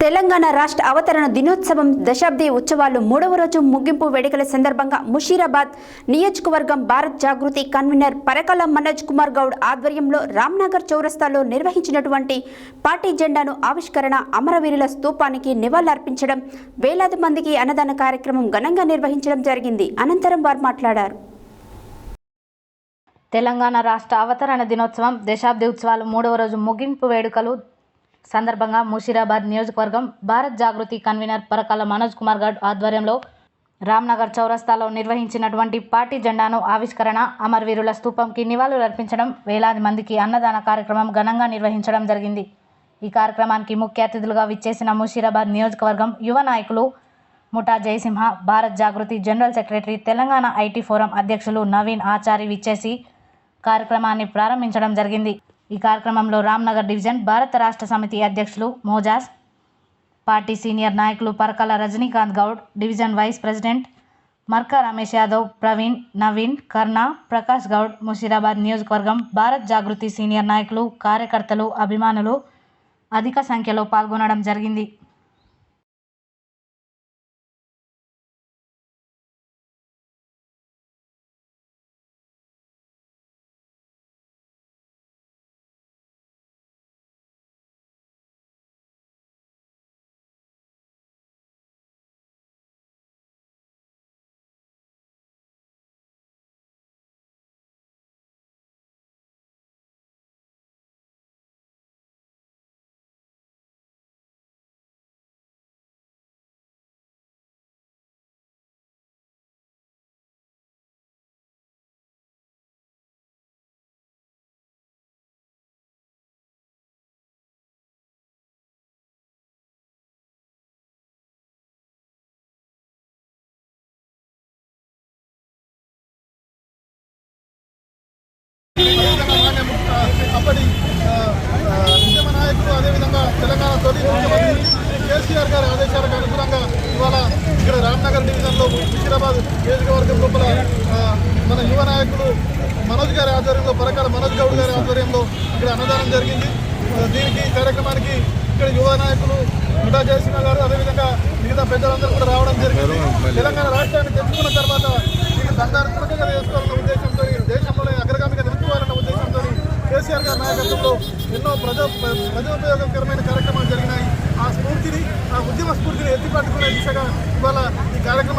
తెలంగాణ రాష్ట్ర అవతరణ దినోత్సవం దశాబ్ది ఉత్సవాలు మూడవ రోజు ముగింపు వేడుకల సందర్భంగా ముషీరాబాద్ నియోజకవర్గం భారత్ జాగృతి కన్వీనర్ పరకాల మనోజ్ కుమార్ గౌడ్ ఆధ్వర్యంలో రామ్నగర్ చౌరస్తాలో నిర్వహించినటువంటి పార్టీ జెండాను ఆవిష్కరణ అమరవీరుల స్తూపానికి నివాళులర్పించడం వేలాది మందికి అన్నదాన కార్యక్రమం ఘనంగా నిర్వహించడం జరిగింది. అనంతరం వారు మాట్లాడారు. తెలంగాణ రాష్ట్ర అవతరణ దినోత్సవం దశాబ్ది ఉత్సవాలు మూడవ రోజు ముగింపు వేడుకలు సందర్భంగా ముషీరాబాద్ నియోజకవర్గం భారత్ జాగృతి కన్వీనర్ పరకాల మనోజ్ కుమార్ గడ్ ఆధ్వర్యంలో రామ్నగర్ చౌరస్తాలో నిర్వహించినటువంటి పార్టీ జెండాను ఆవిష్కరణ అమరవీరుల స్థూపంకి నివాళులు అర్పించడం వేలాది మందికి అన్నదాన కార్యక్రమం ఘనంగా నిర్వహించడం జరిగింది. ఈ కార్యక్రమానికి ముఖ్య అతిథులుగా విచ్చేసిన ముషీరాబాద్ నియోజకవర్గం యువ నాయకులు Mutha Jayasimha Bharat Jagruthi general secretary Telangana IT forum అధ్యక్షులు నవీన్ ఆచారి విచ్చేసి కార్యక్రమాన్ని ప్రారంభించడం జరిగింది. ఈ కార్యక్రమంలో రామ్నగర్ డివిజన్ భారత రాష్ట్ర సమితి అధ్యక్షులు మోజాస్ పార్టీ సీనియర్ నాయకులు Parakala Rajinikanth Goud division vice president Marka Ramesh Yadav Praveen Naveen Karna Prakash Goud Musheerabad నియోజకవర్గం భారత్ జాగృతి సీనియర్ నాయకులు కార్యకర్తలు అభిమానులు అధిక సంఖ్యలో పాల్గొనడం జరిగింది. లోకల్ డివిజన్లో ముషీరాబాద్ నియోజకవర్గం లోపల మన యువ నాయకులు మనోజ్ గారి ఆధ్వర్యంలో పరకాల మనోజ్ గౌడ్ గారి ఆధ్వర్యంలో ఇక్కడ అన్నదానం జరిగింది. దీనికి కార్యక్రమానికి ఇక్కడ యువ నాయకులు ముఠా జయసింహ గారు అదేవిధంగా మిగతా పెద్దలందరూ కూడా రావడం జరిగింది. తెలంగాణ రాష్ట్రాన్ని తెచ్చుకున్న తర్వాత ఇది దండాత్మకంగా చేసుకోవాలన్న ఉద్దేశంతో ఈ దేశంలోనే అగ్రగామిగా నిలుపుకోవాలన్న ఉద్దేశంతో కేసీఆర్ గారి నాయకత్వంలో ఎన్నో ప్రజా ప్రజోపయోగకరమైన కార్యక్రమాలు జరిగినాయి. ఆ స్ఫూర్తిని ఆ ఉద్యమ స్ఫూర్తిని ఎత్తిపట్టుకునే దిశగా ఇవాళ ఈ కార్యక్రమం